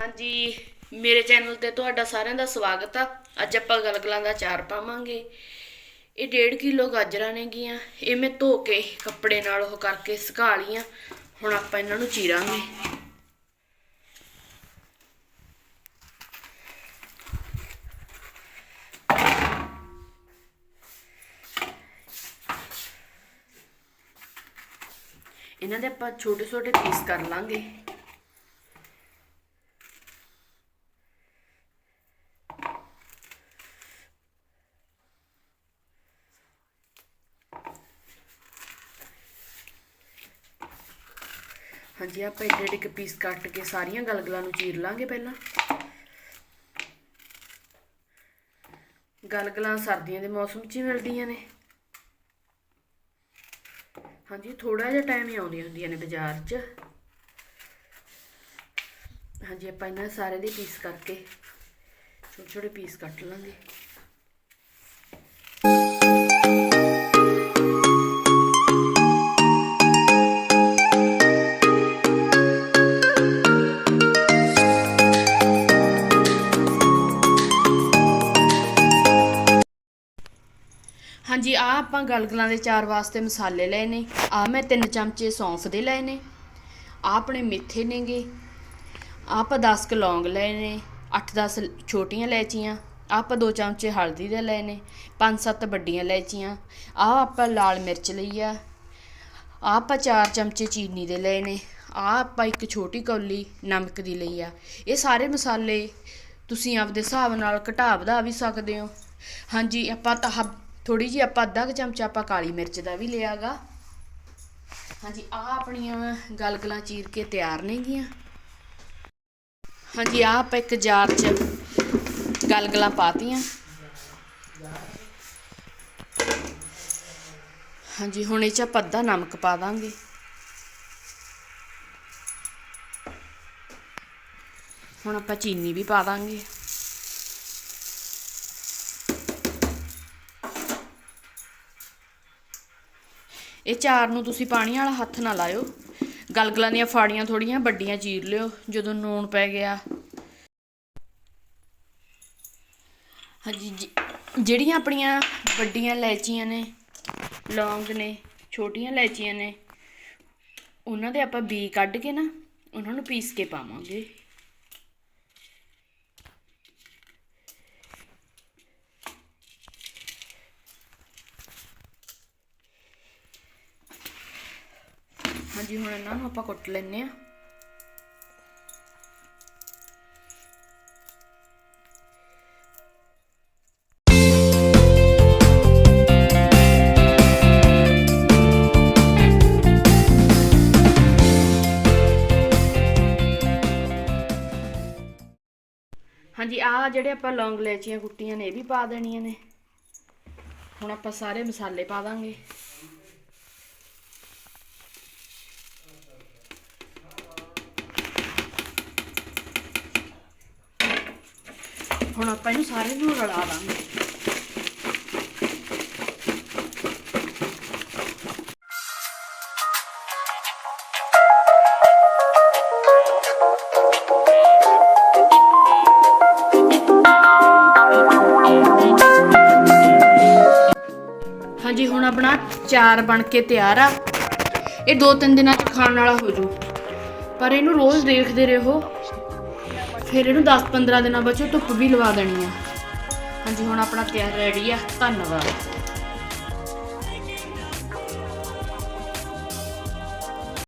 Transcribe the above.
ਹਾਂਜੀ, ਮੇਰੇ ਚੈਨਲ ਤੇ ਤੁਹਾਡਾ ਸਾਰਿਆਂ ਦਾ ਸਵਾਗਤ ਆ। ਅੱਜ ਆਪਾਂ ਗਲਗਲਾਂ ਦਾ ਚਾਰ ਪਾਵਾਂਗੇ। ਇਹ 1.5 ਕਿਲੋ ਗਾਜਰਾਂ ਨੇ ਗੀਆਂ। ਇਹ ਮੈਂ ਧੋ ਕੇ ਕੱਪੜੇ ਨਾਲ ਉਹ ਕਰਕੇ ਸੁਕਾ ਲੀਆਂ ਹੁਣ ਆਪਾਂ ਇਹਨਾਂ ਨੂੰ ਚੀਰਾਂਗੇ। ਇਹਨਾਂ ਦੇ ਆਪਾਂ ਛੋਟੇ ਛੋਟੇ ਪੀਸ ਕਰ ਲਾਂਗੇ। ਹਾਂਜੀ, ਆਪਾਂ ਏਡੇ ਏਡੇ ਪੀਸ ਕੱਟ ਕੇ ਸਾਰੀਆਂ ਗਲਗਲਾਂ ਨੂੰ ਚੀਰ ਲਾਂਗੇ ਪਹਿਲਾਂ। ਗਲਗਲਾਂ ਸਰਦੀਆਂ ਦੇ ਮੌਸਮ 'ਚ ਹੀ ਮਿਲਦੀਆਂ ਨੇ। ਹਾਂਜੀ ਥੋੜਾ ਜਿਹਾ ਟਾਈਮ ਹੀ ਆਉਂਦੀਆਂ ਹੁੰਦੀਆਂ ਨੇ ਬਾਜ਼ਾਰ 'ਚ। ਹਾਂਜੀ, ਆਪਾਂ ਇਹਨਾਂ ਸਾਰੇ ਦੇ ਪੀਸ ਕਰਕੇ ਛੋਟੇ ਛੋਟੇ ਪੀਸ ਕੱਟ ਲਾਂਗੇ। ਹਾਂਜੀ ਆ ਆਪਾਂ ਗਲਗਲਾਂ ਦੇ ਚਾਰ ਵਾਸਤੇ ਮਸਾਲੇ ਲਏ ਨੇ। ਆ ਮੈਂ ਤਿੰਨ ਚਮਚੇ ਸੌਂਫ ਦੇ ਲਏ ਨੇ। ਆ ਆਪਣੇ ਮੇਥੇ ਨੇਗੇ। ਆਹ ਆਪਾਂ 10 ਕੁ ਲੌਂਗ ਲਏ ਨੇ 8-10 ਛੋਟੀਆਂ ਇਲਾਇਚੀਆਂ। ਆਪਾਂ 2 ਚਮਚੇ ਹਲਦੀ ਦੇ ਲਏ ਨੇ 5-7 ਵੱਡੀਆਂ ਇਲਾਇਚੀਆਂ। ਆ ਆਪਾਂ ਲਾਲ ਮਿਰਚ ਲਈ ਆ। ਆ ਆਪਾਂ 4 ਚਮਚੇ ਚੀਨੀ ਦੇ ਲਏ ਨੇ। ਆ ਆਪਾਂ ਇੱਕ ਛੋਟੀ ਕੌਲੀ ਨਮਕ ਦੀ ਲਈ ਆ। ਇਹ ਸਾਰੇ ਮਸਾਲੇ ਤੁਸੀਂ ਆਪਦੇ ਹਿਸਾਬ ਨਾਲ ਘਟਾ ਵਧਾ ਵੀ ਸਕਦੇ ਹੋ। ਹਾਂਜੀ, ਆਪਾਂ ਤਾਂ ਥੋੜੀ ਜੀ ਆਪਾਂ ਅੱਧਾ ਕੁ ਚਮਚਾ ਆਪਾਂ ਕਾਲੀ ਮਿਰਚ ਦਾ ਵੀ ਲਿਆਗਾ। ਹਾਂਜੀ ਆ ਆਪਣੀਆਂ ਗਲਗਲਾਂ ਚੀਰ ਕੇ ਤਿਆਰ ਨੇਗੀਆਂ ਹਾਂਜੀ ਆ ਆਪਾਂ ਇੱਕ ਜਾਰ 'ਚ ਗਲਗਲਾਂ ਪਾਤੀਆਂ। ਹਾਂਜੀ, ਹੁਣ ਇਹ 'ਚ ਆਪਾਂ ਅੱਧਾ ਨਮਕ ਪਾ ਦਾਂਗੇ। ਹੁਣ ਆਪਾਂ ਚੀਨੀ ਵੀ ਪਾ ਦਾਂਗੇ। ਇਹ ਚਾਰ ਨੂੰ ਤੁਸੀਂ ਪਾਣੀ ਵਾਲਾ ਹੱਥ ਨਾ ਲਾਇਓ। ਗਲਗਲਾਂ ਦੀਆਂ ਫਾੜੀਆਂ ਥੋੜੀਆਂ ਵੱਡੀਆਂ ਚੀਰ ਲਿਓ, ਜਦੋਂ ਨੂਣ ਪੈ ਗਿਆ। ਹਾਂਜੀ, ਜਿ- ਜਿਹੜੀਆਂ ਆਪਣੀਆਂ ਵੱਡੀਆਂ ਇਲਾਇਚੀਆਂ ਨੇ, ਲੌਂਗ ਨੇ, ਛੋਟੀਆਂ ਇਲਾਇਚੀਆਂ ਨੇ, ਉਹਨਾਂ ਦੇ ਆਪਾਂ ਬੀ ਕੱਢ ਕੇ ਨਾ, ਉਹਨਾਂ ਨੂੰ ਪੀਸ ਕੇ ਪਾਵਾਂਗੇ। ਹਾਂਜੀ, ਹੁਣ ਇਹਨਾਂ ਨੂੰ ਆਪਾਂ ਕੁੱਟ ਲੈਨੇ ਆ ਹਾਂਜੀ ਆ ਜਿਹੜੇ ਆਪਾਂ ਲੌਂਗ ਲੈਚੀਆਂ ਕੁੱਟੀਆਂ ਨੇ, ਇਹ ਵੀ ਪਾ ਦੇਣੀਆਂ ਨੇ। ਹੁਣ ਆਪਾਂ ਸਾਰੇ ਮਸਾਲੇ ਪਾ ਦਾਂਗੇ। ਹੁਣ ਆਪਾਂ ਇਹਨੂੰ ਸਾਰੇ ਨੂੰ ਰਲਾ ਦਾਂਗੇ। ਹਾਂਜੀ, ਹੁਣ ਆਪਣਾ ਚਾਰ ਬਣ ਕੇ ਤਿਆਰ ਆ। ਇਹ ਦੋ ਤਿੰਨ ਦਿਨਾਂ ਚ ਖਾਣ ਵਾਲਾ ਹੋ ਜੂ। ਪਰ ਇਹਨੂੰ ਰੋਜ਼ ਦੇਖਦੇ ਰਹੋ। ਫਿਰ ਇਹਨੂੰ 10-15 ਦਿਨਾਂ ਬਾਅਦ 'ਚੋਂ ਧੁੱਪ ਵੀ ਲਵਾ ਦੇਣੀ ਆ। ਹਾਂਜੀ, ਹੁਣ ਆਪਣਾ ਤਿਆਰ ਰੈਡੀ ਆ। ਧੰਨਵਾਦ।